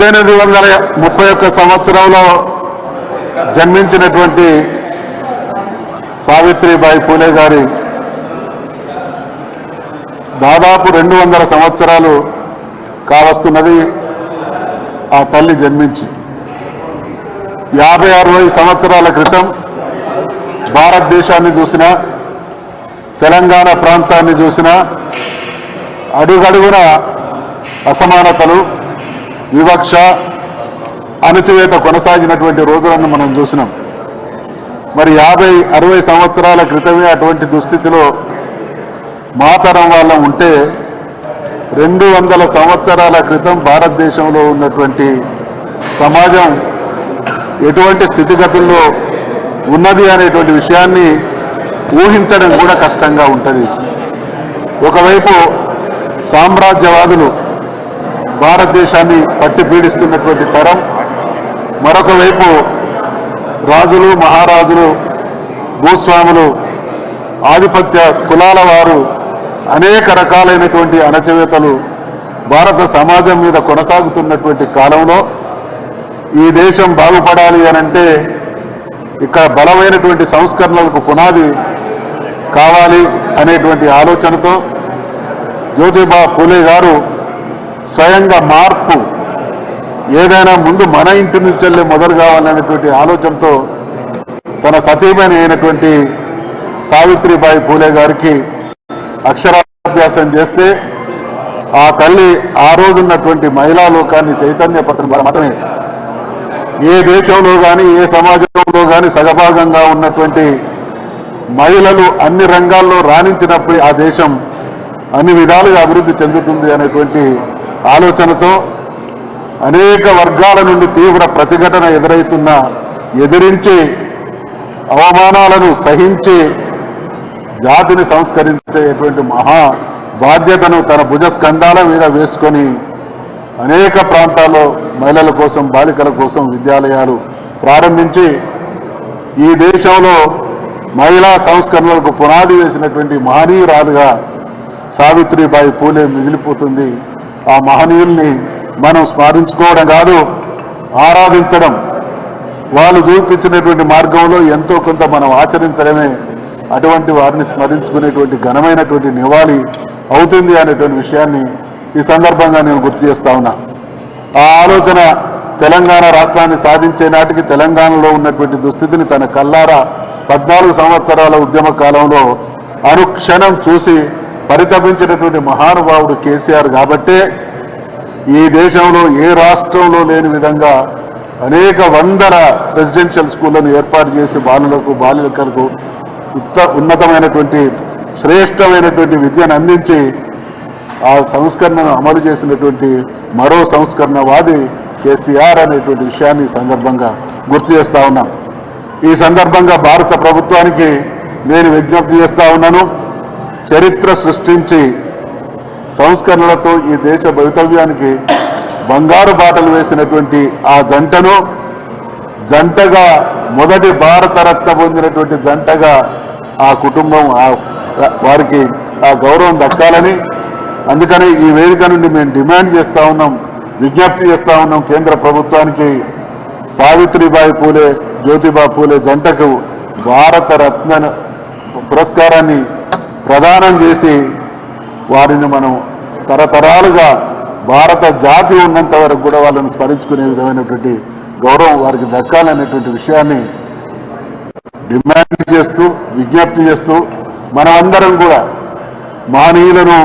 పద్దెనిమిది వందల ముప్పై ఒక్క సంవత్సరంలో జన్మించినటువంటి సావిత్రిబాయి పూలే గారి దాదాపు రెండు వందల సంవత్సరాలు కావస్తున్నది ఆ తల్లి జన్మించి. యాభై అరవై సంవత్సరాల క్రితం భారతదేశాన్ని చూసిన తెలంగాణ ప్రాంతాన్ని చూసిన అడుగడుగున అసమానతలు వివక్ష అణచివేత కొనసాగినటువంటి రోజులను మనం చూసినాం. మరి యాభై అరవై సంవత్సరాల క్రితమే అటువంటి దుస్థితిలో మాతరం వాళ్ళ వాళ్ళం ఉంటే రెండు వందల సంవత్సరాల క్రితం భారతదేశంలో ఉన్నటువంటి సమాజం ఎటువంటి స్థితిగతుల్లో ఉన్నది అనేటువంటి విషయాన్ని ఊహించడం కూడా కష్టంగా ఉంటుంది. ఒకవైపు సామ్రాజ్యవాదులు భారతదేశాన్ని పట్టి పీడిస్తున్నటువంటి తరం. మరొక వైపు రాజులు మహారాజులు భూస్వాములు ఆధిపత్య కులాల వారు అనేక రకాలైనటువంటి అణచివేతలు భారత సమాజం మీద కొనసాగుతున్నటువంటి కాలంలో ఈ దేశం బాగుపడాలి అనంటే ఇక్కడ బలమైనటువంటి సంస్కరణలకు పునాది కావాలి అనేటువంటి ఆలోచనతో జ్యోతిబా పూలే గారు స్వయంగా మార్పు ఏదైనా ముందు మన ఇంటి నుంచెల్లే మొదలు కావాలనేటువంటి ఆలోచనతో తన సతీమణి అయినటువంటి సావిత్రిబాయి పూలే గారికి అక్షరాభ్యాసం చేస్తే ఆ తల్లి ఆ రోజున్నటువంటి మహిళా లోకాన్ని చైతన్యపరచడం ద్వారా మాత్రమే ఏ దేశంలో కానీ ఏ సమాజంలో కానీ సగభాగంగా ఉన్నటువంటి మహిళలు అన్ని రంగాల్లో రాణించినప్పుడు ఆ దేశం అన్ని విధాలుగా అభివృద్ధి చెందుతుంది అనేటువంటి ఆలోచనతో అనేక వర్గాల నుండి తీవ్ర ప్రతిఘటన ఎదురవుతున్న ఎదిరించి అవమానాలను సహించి జాతిని సంస్కరించేటువంటి మహా బాధ్యతను తన భుజ స్కంధాల మీద వేసుకొని అనేక ప్రాంతాల్లో మహిళల కోసం బాలికల కోసం విద్యాలయాలు ప్రారంభించి ఈ దేశంలో మహిళా సంస్కరణలకు పునాది వేసినటువంటి మహనీయురాలుగా సావిత్రిబాయి పూలే మిగిలిపోతుంది. ఆ మహనీయుల్ని మనం స్మరించుకోవడం కాదు ఆరాధించడం. వాళ్ళు చూపించినటువంటి మార్గంలో ఎంతో కొంత మనం ఆచరించడమే అటువంటి వారిని స్మరించుకునేటువంటి ఘనమైనటువంటి నివాళి అవుతుంది అనేటువంటి విషయాన్ని ఈ సందర్భంగా నేను గుర్తు చేస్తా ఉన్నా. ఆ ఆలోచన తెలంగాణ రాష్ట్రాన్ని సాధించే నాటికి తెలంగాణలో ఉన్నటువంటి దుస్థితిని తన కల్లారా పద్నాలుగు సంవత్సరాల ఉద్యమ కాలంలో అనుక్షణం చూసి పరితపించినటువంటి మహానుభావుడు కేసీఆర్ కాబట్టే ఈ దేశంలో ఏ రాష్ట్రంలో లేని విధంగా అనేక వందల రెసిడెన్షియల్ స్కూళ్ళను ఏర్పాటు చేసి బాలులకు బాలికలకు ఉత్త ఉన్నతమైనటువంటి శ్రేష్టమైనటువంటి విద్యను అందించి ఆ సంస్కరణను అమలు చేసినటువంటి మరో సంస్కరణవాది కేసీఆర్ అనేటువంటి విషయాన్ని సందర్భంగా గుర్తు చేస్తా ఉన్నాం. ఈ సందర్భంగా భారత ప్రభుత్వానికి నేను విజ్ఞప్తి చేస్తా ఉన్నాను. చరిత్ర సృష్టించి సంస్కరణలతో ఈ దేశ భవితవ్యానికి బంగారు బాటలు వేసినటువంటి ఆ జంటను జంటగా మొదటి భారత రత్న పొందినటువంటి జంటగా ఆ కుటుంబం ఆ వారికి ఆ గౌరవం దక్కాలని అందుకని ఈ వేదిక నుండి మేము డిమాండ్ చేస్తూ ఉన్నాం విజ్ఞప్తి చేస్తూ ఉన్నాం కేంద్ర ప్రభుత్వానికి. సావిత్రిబాయి పూలే జ్యోతిబా పూలే జంటకు భారత రత్న పురస్కారాన్ని ప్రదానం చేసి వారిని మనం తరతరాలుగా భారత జాతి ఉన్నంత వరకు కూడా వాళ్ళని స్మరించుకునే విధమైనటువంటి గౌరవం వారికి దక్కాలనేటువంటి విషయాన్ని డిమాండ్ చేస్తూ విజ్ఞప్తి చేస్తూ మనమందరం కూడా మహనీయులను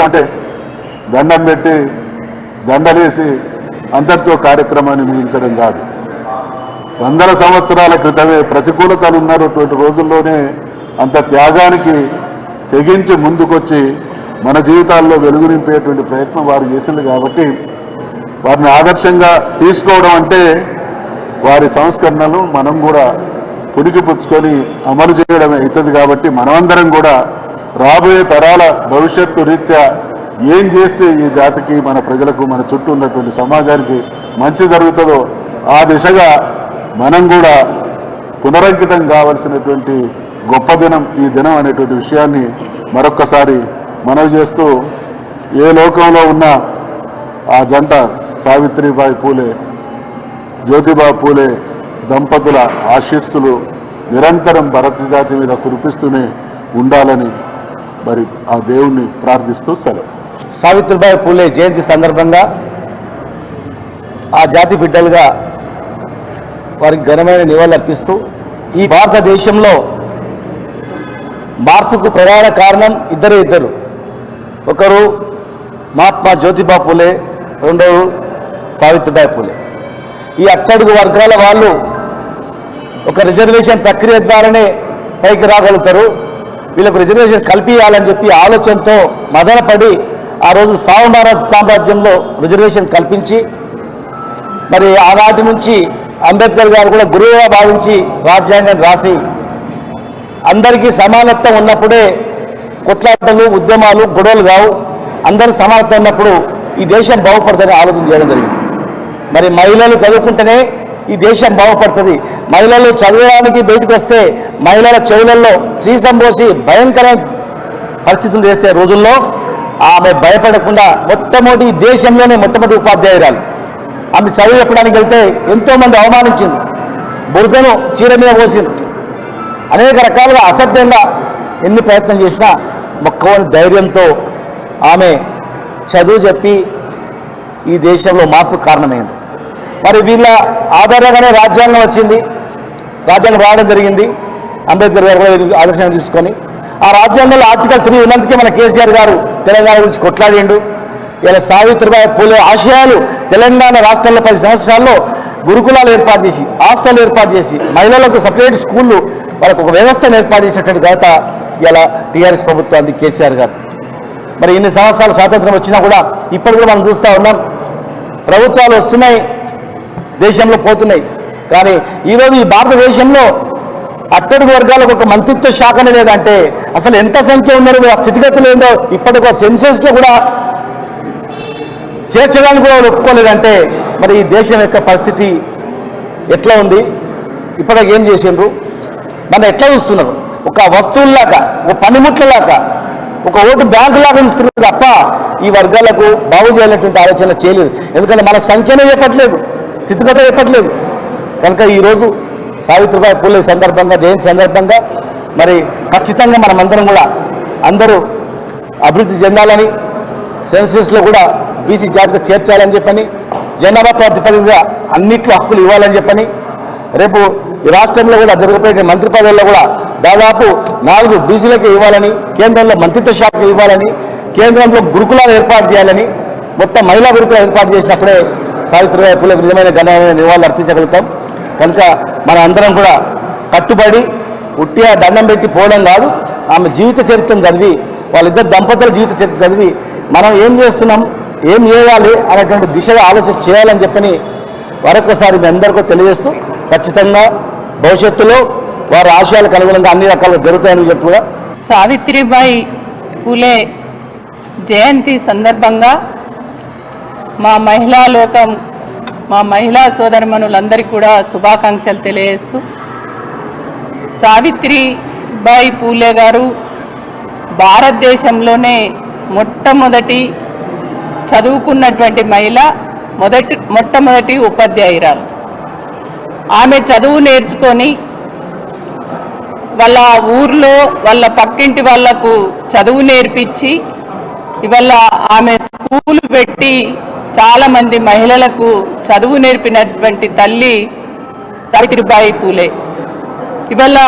అంటే దండం పెట్టి దండలేసి అంతటితో కార్యక్రమాన్ని ముగించడం కాదు. వందల సంవత్సరాల క్రితమే ప్రతికూలతలు ఉన్నటువంటి రోజుల్లోనే అంత త్యాగానికి తెగించి ముందుకొచ్చి మన జీవితాల్లో వెలుగు నింపేటువంటి ప్రయత్నం వారు చేసింది కాబట్టి వారిని ఆదర్శంగా తీసుకోవడం అంటే వారి సంస్కరణలు మనం కూడా పుడికి పుచ్చుకొని అమలు చేయడం అవుతుంది కాబట్టి మనమందరం కూడా రాబోయే తరాల భవిష్యత్తు రీత్యా ఏం చేస్తే ఈ జాతికి మన ప్రజలకు మన చుట్టూ ఉన్నటువంటి సమాజానికి మంచి జరుగుతుందో ఆ దిశగా మనం కూడా పునరంకితం కావలసినటువంటి గొప్ప దినం ఈ దినం అనేటువంటి విషయాన్ని మరొక్కసారి మనవి చేస్తూ ఏ లోకంలో ఉన్న ఆ జంట సావిత్రిబాయి పూలే జ్యోతిబా పూలే దంపతుల ఆశీస్సులు నిరంతరం భరత జాతి మీద కురిపిస్తూనే ఉండాలని మరి ఆ దేవుణ్ణి ప్రార్థిస్తూ సెలవు. సావిత్రిబాయి పూలే జయంతి సందర్భంగా ఆ జాతి బిడ్డలుగా వారికి ఘనమైన నివాళులర్పిస్తూ ఈ భారతదేశంలో మార్పుకు ప్రధాన కారణం ఇద్దరే ఇద్దరు. ఒకరు మహాత్మా జ్యోతిబా పూలే రెండవ సావిత్రిబాయి పూలే. ఈ అట్టడుగు వర్గాల వాళ్ళు ఒక రిజర్వేషన్ ప్రక్రియ ద్వారానే పైకి రాగలుగుతారు. వీళ్ళకు రిజర్వేషన్ కల్పించాలని చెప్పి ఆలోచనతో మదనపడి ఆ రోజు సావు మహారాజ్ సామ్రాజ్యంలో రిజర్వేషన్ కల్పించి మరి ఆనాటి నుంచి అంబేద్కర్ గారు కూడా గురువుగా భావించి రాజ్యాంగాన్ని రాసి అందరికీ సమానత్వం ఉన్నప్పుడే కొట్లాటలు ఉద్యమాలు గొడవలు కావు అందరి సమానత్వం ఉన్నప్పుడు ఈ దేశం బాగుపడుతుందని ఆలోచన చేయడం జరిగింది. మరి మహిళలు చదువుకుంటేనే ఈ దేశం బాగుపడుతుంది. మహిళలు చదవడానికి బయటకు వస్తే మహిళల చెవులలో సీసం పోసి భయంకరమైన పరిస్థితులు చేస్తే రోజుల్లో ఆమె భయపడకుండా మొట్టమొదటి దేశంలోనే మొట్టమొదటి ఉపాధ్యాయురాలు. ఆమె చదువు చెప్పడానికి వెళ్తే ఎంతోమంది అవమానించింది బురదను చీర మీద పోసింది అనేక రకాలుగా అసభ్యంగా ఎన్ని ప్రయత్నం చేసినా మొక్కవని ధైర్యంతో ఆమె చదువు చెప్పి ఈ దేశంలో మార్పు కారణమైంది. మరి వీళ్ళ ఆధారంగానే రాజ్యాంగం వచ్చింది. రాజ్యాంగం రావడం జరిగింది. అంబేద్కర్ గారు కూడా ఆదర్శంగా తీసుకొని ఆ రాజ్యాంగంలో ఆర్టికల్ త్రీ ఉన్నందుకే మన కేసీఆర్ గారు తెలంగాణ గురించి కొట్లాడిండు. ఇలా సావిత్రిబాయి పూలే ఆశయాలు తెలంగాణ రాష్ట్రంలో పది సంవత్సరాల్లో గురుకులాలు ఏర్పాటు చేసి హాస్టల్ ఏర్పాటు చేసి మహిళలకు సపరేట్ స్కూళ్ళు వాళ్ళకు ఒక వ్యవస్థను ఏర్పాటు చేసినటువంటి ఘనత ఇలా టీఆర్ఎస్ ప్రభుత్వానికి కేసీఆర్ గారు. మరి ఇన్ని సంవత్సరాలు స్వాతంత్రం వచ్చినా కూడా ఇప్పటి కూడా మనం చూస్తూ ఉన్నాం. ప్రభుత్వాలు వస్తున్నాయి దేశంలో పోతున్నాయి. కానీ ఈరోజు ఈ భారతదేశంలో అట్టడుగు వర్గాలకు ఒక మంత్రిత్వ శాఖనే లేదంటే అసలు ఎంత సంఖ్య ఉన్నారు ఆ స్థితిగతులు ఏందో ఇప్పటికో సెన్సెస్లో కూడా చేర్చడానికి కూడా ఒప్పుకోలేదంటే మరి ఈ దేశం యొక్క పరిస్థితి ఎట్లా ఉంది? ఇప్పటికి ఏం చేసిండ్రు? మన ఎట్లా చూస్తున్నారు? ఒక వస్తువుల్లాగా ఒక పనిముట్లలాగా ఒక ఓటు బ్యాంకు లాగా ఇస్తున్నారు తప్ప ఈ వర్గాలకు బాగు చేయాలనేటువంటి ఆలోచన చేయలేదు. ఎందుకంటే మన సంఖ్యనే చెప్పట్లేదు స్థితిగత చెప్పట్లేదు. కనుక ఈరోజు సావిత్రిబాయి పూలే సందర్భంగా జయంతి సందర్భంగా మరి ఖచ్చితంగా మనమందరం కూడా అందరూ అభివృద్ధి చెందాలని సెన్సెస్లో కూడా బీసీ జాబితా చేర్చాలని చెప్పని జనాభా ప్రాతిపదికగా అన్నిట్లో హక్కులు ఇవ్వాలని చెప్పని రేపు ఈ రాష్ట్రంలో కూడా జరగబోయే మంత్రి పదవుల్లో కూడా దాదాపు నాలుగు బీసీలకు ఇవ్వాలని కేంద్రంలో మంత్రిత్వ శాఖ ఇవ్వాలని కేంద్రంలో గురుకులాలు ఏర్పాటు చేయాలని మొత్తం మహిళా గురుకులాలు ఏర్పాటు చేసినప్పుడే సావిత్రిబాయి పూలకు నిజమైన ఘనమైన నివాళులు అర్పించగలుగుతాం. కనుక మన అందరం కూడా కట్టుబడి ఉట్టిగా దండం పెట్టి పోవడం కాదు ఆమె జీవిత చరిత్రను చదివి వాళ్ళిద్దరు దంపతుల జీవిత చరిత్ర చదివి మనం ఏం చేస్తున్నాం? ఏం చేయాలి అనేటువంటి దిశగా ఆలోచన చేయాలని చెప్పని మరొకసారి మీ అందరికీ తెలియజేస్తూ ఖచ్చితంగా భవిష్యత్తులో వారి ఆశయాలకు అనుగుణంగా అన్ని రకాలుగా జరుగుతాయని చెప్పి కూడా సావిత్రిబాయి పూలే జయంతి సందర్భంగా మా మహిళా లోకం మా మహిళా సోదరమనులందరికీ కూడా శుభాకాంక్షలు తెలియజేస్తూ సావిత్రిబాయి పూలే గారు భారతదేశంలోనే మొట్టమొదటి చదువుకున్నటువంటి మహిళ మొదటి మొట్టమొదటి ఉపాధ్యాయురాలు. ఆమె చదువు నేర్చుకొని వాళ్ళ ఊర్లో వాళ్ళ పక్కింటి వాళ్ళకు చదువు నేర్పించి ఇవాళ ఆమె స్కూల్ పెట్టి చాలామంది మహిళలకు చదువు నేర్పినటువంటి తల్లి సావిత్రిబాయి పూలే. ఇవాళ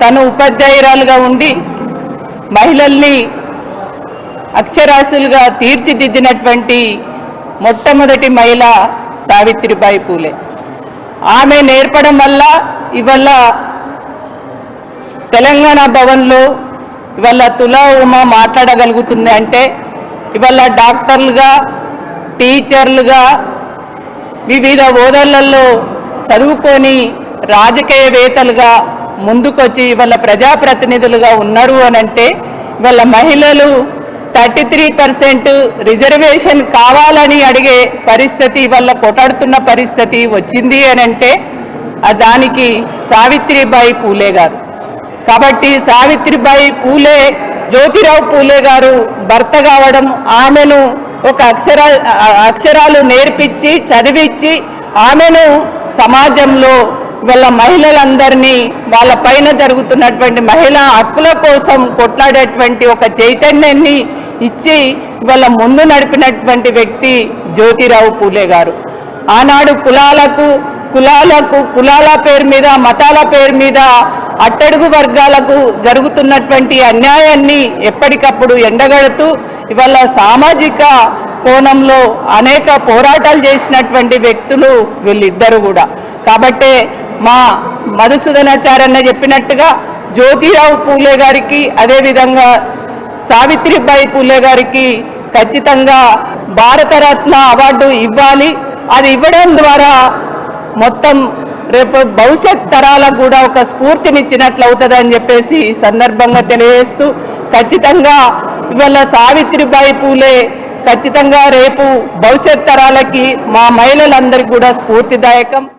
తను ఉపాధ్యాయురాలుగా ఉండి మహిళల్ని అక్షరాస్యులుగా తీర్చిదిద్దినటువంటి మొట్టమొదటి మహిళ సావిత్రిబాయి పూలే. ఆమె నేర్పడం వల్ల ఇవాళ తెలంగాణ భవన్లో ఇవాళ తులా ఉమ మాట్లాడగలుగుతుంది అంటే ఇవాళ డాక్టర్లుగా టీచర్లుగా వివిధ హోదాలలో చదువుకొని రాజకీయవేత్తలుగా ముందుకొచ్చి ఇవాళ ప్రజాప్రతినిధులుగా ఉన్నారు అని అంటే ఇవాళ మహిళలు థర్టీ త్రీ పర్సెంట్ రిజర్వేషన్ కావాలని అడిగే పరిస్థితి వల్ల కొట్లాడుతున్న పరిస్థితి వచ్చింది అని అంటే దానికి సావిత్రిబాయి పూలే గారు. కాబట్టి సావిత్రిబాయి పూలే జ్యోతిరావు పూలే గారు భర్త కావడం ఆమెను ఒక అక్షర అక్షరాలు నేర్పించి చదివించి ఆమెను సమాజంలో వాళ్ళ మహిళలందరినీ వాళ్ళ పైన జరుగుతున్నటువంటి మహిళా హక్కుల కోసం కొట్లాడేటువంటి ఒక చైతన్యాన్ని ఇచ్చి వాళ్ళ ముందు నడిపినటువంటి వ్యక్తి జ్యోతిరావు పూలే గారు. ఆనాడు కులాలకు కులాలకు కులాల పేరు మీద మతాల పేరు మీద అట్టడుగు వర్గాలకు జరుగుతున్నటువంటి అన్యాయాన్ని ఎప్పటికప్పుడు ఎండగడుతూ ఇవాళ సామాజిక కోణంలో అనేక పోరాటాలు చేసినటువంటి వ్యక్తులు వీళ్ళిద్దరు కూడా. కాబట్టే మా మధుసూదనాచార్య చెప్పినట్టుగా జ్యోతిరావు పూలే గారికి అదేవిధంగా సావిత్రిబాయి పూలే గారికి ఖచ్చితంగా భారతరత్న అవార్డు ఇవ్వాలి. అది ఇవ్వడం ద్వారా మొత్తం రేపు భవిష్యత్ తరాలకు కూడా ఒక స్ఫూర్తినిచ్చినట్లు అవుతుంది అని చెప్పేసి సందర్భంగా తెలియజేస్తూ ఖచ్చితంగా ఇవాళ సావిత్రిబాయి పూలే ఖచ్చితంగా రేపు భవిష్యత్ తరాలకి మా మహిళలందరికీ కూడా స్ఫూర్తిదాయకం.